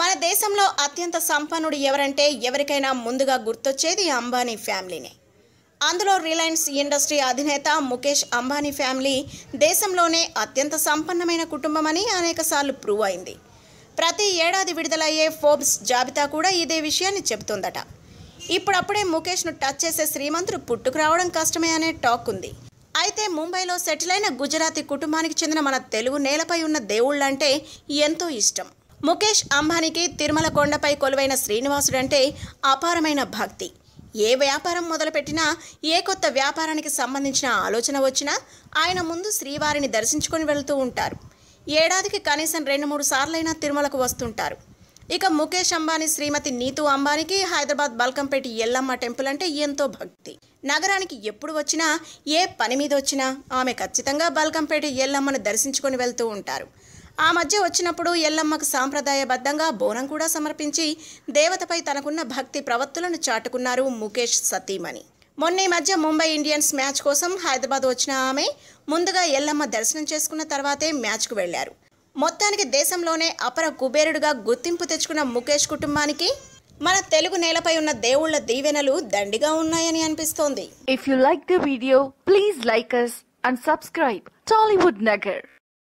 మన దేశంలో అత్యంత సంపన్నుడు ఎవరంటే ఎవరికైనా ముందుగా గుర్తొచ్చేది అంబానీ ఫ్యామిలీనే. అందులో రిలయన్స్ ఇండస్ట్రీ అధినేత ముఖేష్ అంబానీ ఫ్యామిలీ దేశంలోనే అత్యంత సంపన్నమైన కుటుంబమని అనేకసార్లు ప్రూవ్ అయింది. ప్రతి ఏడాది విడుదలయ్యే ఫోర్బ్స్ జాబితా కూడా ఇదే విషయాన్ని చెబుతుందట. ఇప్పుడప్పుడే ముఖేష్ను టచ్ చేసే శ్రీమంతుడు పుట్టుకు రావడం కష్టమే అనే టాక్ ఉంది. అయితే ముంబైలో సెటిల్ అయిన గుజరాతీ కుటుంబానికి చెందిన మన తెలుగు నేలపై ఉన్న దేవుళ్ళంటే ఎంతో ఇష్టం. ముఖేష్ అంబానీకి తిరుమల కొండపై కొలువైన శ్రీనివాసుడంటే అపారమైన భక్తి. ఏ వ్యాపారం మొదలుపెట్టినా ఏ కొత్త వ్యాపారానికి సంబంధించిన ఆలోచన వచ్చినా ఆయన ముందు శ్రీవారిని దర్శించుకొని వెళుతూ ఉంటారు. ఏడాదికి కనీసం రెండు మూడు సార్లైనా తిరుమలకు వస్తుంటారు. ఇక ముఖేష్ అంబానీ శ్రీమతి నీతు అంబానీకి హైదరాబాద్ బల్కంపేట ఎల్లమ్మ టెంపుల్ అంటే ఎంతో భక్తి. నగరానికి ఎప్పుడు వచ్చినా ఏ పని మీద వచ్చినా ఆమె ఖచ్చితంగా బల్కంపేట ఎల్లమ్మను దర్శించుకొని వెళ్తూ ఉంటారు. ఆ మధ్య వచ్చినప్పుడు ఎల్లమ్మకు సాంప్రదాయబద్ధంగా బోనం కూడా సమర్పించి దేవతపై తనకున్న భక్తి ప్రవత్తులను చాటుకున్నారు ముఖేష్ సతీమణి. మొన్న ఈ మధ్య ముంబై ఇండియన్స్ మ్యాచ్ కోసం హైదరాబాద్ వచ్చిన ఆమె ముందుగా ఎల్లమ్మ దర్శనం చేసుకున్న తర్వాతే మ్యాచ్కు వెళ్ళారు మొత్తానికి దేశంలోనే అపర కుబేరుడుగా గుర్తింపు తెచ్చుకున్న ముఖేష్ కుటుంబానికి మన తెలుగు నేలపై ఉన్న దేవుళ్ళ దీవెనలు దండిగా ఉన్నాయని అనిపిస్తోంది. If you like the video please like us and subscribe Tollywood Nagar